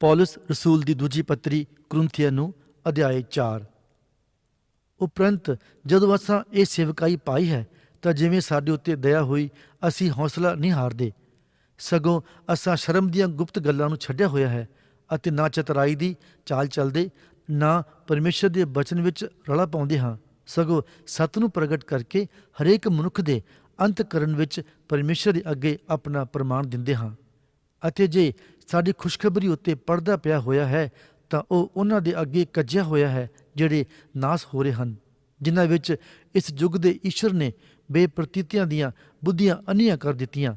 ਪੌਲਸ ਰਸੂਲ ਦੀ ਦੂਜੀ ਪੱਤਰੀ ਕੁਰਿੰਥੀਆਂ ਨੂੰ ਅਧਿਆਇ 4 ਉਪਰੰਤ ਜਦੋਂ ਅਸਾਂ ਇਹ ਸੇਵਕਾਈ ਪਾਈ ਹੈ ਤਾਂ ਜਿਵੇਂ ਸਾਡੇ ਉੱਤੇ ਦਇਆ ਹੋਈ ਅਸੀਂ ਹੌਸਲਾ ਨਹੀਂ ਹਾਰਦੇ ਸਗੋਂ ਅਸਾਂ ਸ਼ਰਮ ਦੀਆਂ ਗੁਪਤ ਗੱਲਾਂ ਨੂੰ ਛੱਡਿਆ ਹੋਇਆ ਹੈ ਅਤੇ ਨਾ ਚਤਰਾਈ ਦੀ ਚਾਲ ਚੱਲਦੇ ਨਾ ਪਰਮੇਸ਼ਰ ਦੇ ਬਚਨ ਵਿੱਚ ਰਲਾ ਪਾਉਂਦੇ ਹਾਂ ਸਗੋਂ ਸੱਤ ਨੂੰ ਪ੍ਰਗਟ ਕਰਕੇ ਹਰੇਕ ਮਨੁੱਖ ਦੇ ਅੰਤ ਕਰਨ ਵਿੱਚ ਪਰਮੇਸ਼ਰ ਦੇ ਅੱਗੇ ਆਪਣਾ ਪ੍ਰਮਾਣ ਦਿੰਦੇ ਹਾਂ ਅਤੇ ਜੇ ਸਾਡੀ ਖੁਸ਼ਖਬਰੀ ਉੱਤੇ ਪਰਦਾ ਪਿਆ ਹੋਇਆ ਹੈ, ਤਾਂ ਉਹ ਉਹਨਾਂ ਦੇ ਅੱਗੇ ਕੱਜਿਆ ਹੋਇਆ ਹੈ, ਜਿਹੜੇ ਨਾਸ ਹੋ ਰਹੇ ਹਨ, ਜਿਨ੍ਹਾਂ ਵਿੱਚ ਇਸ ਯੁੱਗ ਦੇ ਈਸ਼ਵਰ ਨੇ ਬੇਪ੍ਰਤੀਤਿਆਂ ਦੀਆਂ ਬੁੱਧੀਆਂ ਅੰਨੀਆਂ ਕਰ ਦਿੱਤੀਆਂ,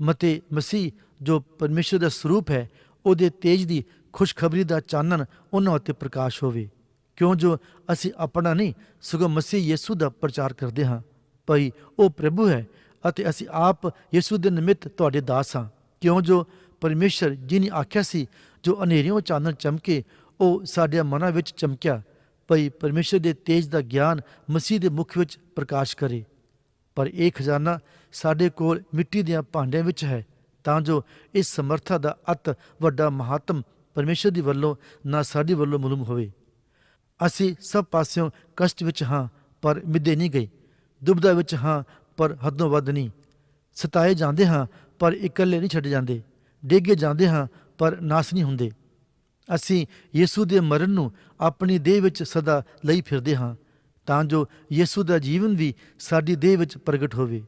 ਮਤੇ ਮਸੀਹ ਜੋ ਪਰਮੇਸ਼ਰ ਦਾ ਸਰੂਪ ਹੈ, ਉਹਦੇ ਤੇਜ ਦੀ ਖੁਸ਼ਖਬਰੀ ਦਾ ਚਾਨਣ ਉਹਨਾਂ ਉੱਤੇ ਪ੍ਰਕਾਸ਼ ਹੋਵੇ। ਕਿਉਂ ਜੋ ਅਸੀਂ ਆਪਣਾ ਨਹੀਂ, ਸਗੋਂ ਮਸੀਹ ਯਿਸੂ ਦਾ ਪ੍ਰਚਾਰ ਕਰਦੇ ਹਾਂ, ਭਈ ਉਹ ਪ੍ਰਭੂ ਹੈ ਅਤੇ ਅਸੀਂ ਆਪ ਯਿਸੂ ਦੇ ਨਿਮਿਤ ਤੁਹਾਡੇ ਦਾਸ ਹਾਂ। ਕਿਉਂ ਜੋ ਪਰਮੇਸ਼ਰ ਜਿਨੀ ਆਖਿਆ ਸੀ, ਜੋ ਹਨੇਰਿਓਂ ਚਾਨਣ ਚਮਕੇ, ਉਹ ਸਾਡੇ ਮਨਾਂ ਵਿੱਚ ਚਮਕਿਆ, ਭਈ ਪਰਮੇਸ਼ਰ ਦੇ ਤੇਜ ਦਾ ਗਿਆਨ ਮਸੀਹ ਦੇ ਮੁਖ ਵਿੱਚ ਪ੍ਰਕਾਸ਼ ਕਰੇ। ਪਰ ਇਹ ਖਜ਼ਾਨਾ ਸਾਡੇ ਕੋਲ ਮਿੱਟੀ ਦੀਆਂ ਭਾਂਡਿਆਂ ਵਿੱਚ ਹੈ, ਤਾਂ ਜੋ ਇਸ ਸਮਰੱਥਾ ਦਾ ਅਤ ਵੱਡਾ ਮਹਾਤਮ ਪਰਮੇਸ਼ਰ ਦੀ ਵੱਲੋਂ ਨਾ ਸਾਡੀ ਵੱਲੋਂ ਮਾਲੂਮ ਹੋਵੇ। ਅਸੀਂ ਸਭ ਪਾਸਿਓਂ ਕਸ਼ਟ ਵਿੱਚ ਹਾਂ, ਪਰ ਮਿੱਦੇ ਨਹੀਂ ਗਏ। ਦੁਬਦਾ ਵਿੱਚ ਹਾਂ, ਪਰ ਹੱਦੋਂ ਵੱਧ ਨਹੀਂ। ਸਤਾਏ ਜਾਂਦੇ ਹਾਂ, ਪਰ ਇਕੱਲੇ ਨਹੀਂ ਛੱਡ ਜਾਂਦੇ। ਡੇਗੇ ਜਾਂਦੇ ਹਾਂ, ਪਰ ਨਾਸ ਨਹੀਂ ਹੁੰਦੇ। ਅਸੀਂ ਯਿਸੂ ਦੇ ਮਰਨ ਨੂੰ ਆਪਣੀ ਦੇਹ ਵਿੱਚ ਸਦਾ ਲਈ ਫਿਰਦੇ ਹਾਂ, ਤਾਂ ਜੋ ਯਿਸੂ ਦਾ ਜੀਵਨ ਵੀ ਸਾਡੀ ਦੇਹ ਵਿੱਚ ਪ੍ਰਗਟ ਹੋਵੇ।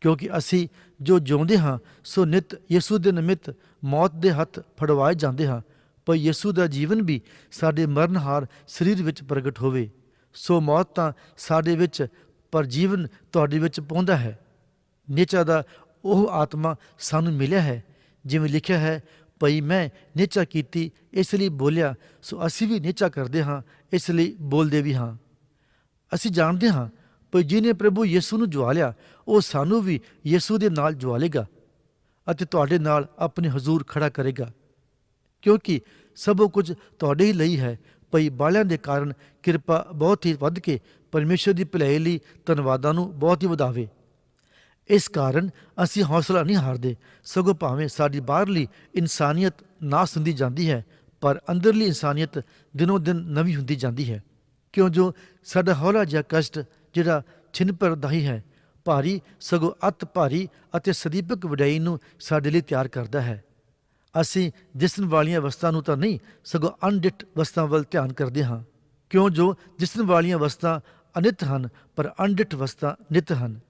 ਕਿਉਂਕਿ ਅਸੀਂ ਜੋ ਜਿਉਂਦੇ ਹਾਂ, ਸੋ ਨਿਤ ਯਿਸੂ ਦੇ ਨਿਮਿਤ ਮੌਤ ਦੇ ਹੱਥ ਫੜਵਾਏ ਜਾਂਦੇ ਹਾਂ, ਪਰ ਯਿਸੂ ਦਾ ਜੀਵਨ ਵੀ ਸਾਡੇ ਮਰਨਹਾਰ ਸਰੀਰ ਵਿੱਚ ਪ੍ਰਗਟ ਹੋਵੇ। ਸੋ ਮੌਤ ਤਾਂ ਸਾਡੇ ਵਿੱਚ, ਪਰ ਜੀਵਨ ਤੁਹਾਡੇ ਵਿੱਚ ਪਹੁੰਚਦਾ ਹੈ। ਨਿਚਾ ਦਾ ਉਹ ਆਤਮਾ ਸਾਨੂੰ ਮਿਲਿਆ ਹੈ ਜਿਵੇਂ ਲਿਖਿਆ ਹੈ, ਭਈ ਮੈਂ ਨਿਚਾ ਕੀਤੀ, ਇਸ ਲਈ ਬੋਲਿਆ, ਸੋ ਅਸੀਂ ਵੀ ਨਿਚਾ ਕਰਦੇ ਹਾਂ, ਇਸ ਲਈ ਬੋਲਦੇ ਵੀ ਹਾਂ। ਅਸੀਂ ਜਾਣਦੇ ਹਾਂ ਪਰ ਜਿਹਨੇ ਪ੍ਰਭੂ ਯਿਸੂ ਨੂੰ ਜਵਾਲਿਆ ਉਹ ਸਾਨੂੰ ਵੀ ਯਿਸੂ ਦੇ ਨਾਲ ਜਵਾਲੇਗਾ ਅਤੇ ਤੁਹਾਡੇ ਨਾਲ ਆਪਣੇ ਹਜ਼ੂਰ ਖੜਾ ਕਰੇਗਾ। ਕਿਉਂਕਿ ਸਭ ਕੁਝ ਤੁਹਾਡੇ ਹੀ ਲਈ ਹੈ, ਭਈ ਬਾਲਿਆਂ ਦੇ ਕਾਰਨ ਕਿਰਪਾ ਬਹੁਤ ਹੀ ਵੱਧ ਕੇ ਪਰਮੇਸ਼ਰ ਦੀ ਭਲਾਈ ਲਈ ਧੰਨਵਾਦਾਂ ਨੂੰ ਬਹੁਤ ਹੀ ਵਧਾਵੇ। ਇਸ ਕਾਰਨ ਅਸੀਂ ਹੌਸਲਾ ਨਹੀਂ ਹਾਰਦੇ। ਸਗੋਂ ਭਾਵੇਂ ਸਾਡੀ ਬਾਹਰਲੀ ਇਨਸਾਨੀਅਤ ਨਾਸ ਹੁੰਦੀ ਜਾਂਦੀ ਹੈ, ਪਰ ਅੰਦਰਲੀ ਇਨਸਾਨੀਅਤ ਦਿਨੋ ਦਿਨ ਨਵੀਂ ਹੁੰਦੀ ਜਾਂਦੀ ਹੈ। ਕਿਉਂ ਜੋ ਸਾਡਾ ਹੌਲਾ ਜਿਹਾ ਕਸ਼ਟ ਜਿਹੜਾ ਛਿਨਪਰਦਾਹੀ ਹੈ, ਭਾਰੀ, ਸਗੋਂ ਅਤ ਭਾਰੀ ਅਤੇ ਸਦੀਪਕ ਵਡਾਈ ਨੂੰ ਸਾਡੇ ਲਈ ਤਿਆਰ ਕਰਦਾ ਹੈ। ਅਸੀਂ ਦਿਸਣ ਵਾਲੀਆਂ ਵਸਤਾਂ ਨੂੰ ਤਾਂ ਨਹੀਂ, ਸਗੋਂ ਅਣਡਿੱਠ ਵਸਤਾਂ ਵੱਲ ਧਿਆਨ ਕਰਦੇ ਹਾਂ। ਕਿਉਂ ਜੋ ਜਿਸਨ ਵਾਲੀਆਂ ਵਸਤਾਂ ਅਨਿਤ ਹਨ, ਪਰ ਅਣਡਿੱਠ ਵਸਤਾਂ ਨਿਤ ਹਨ।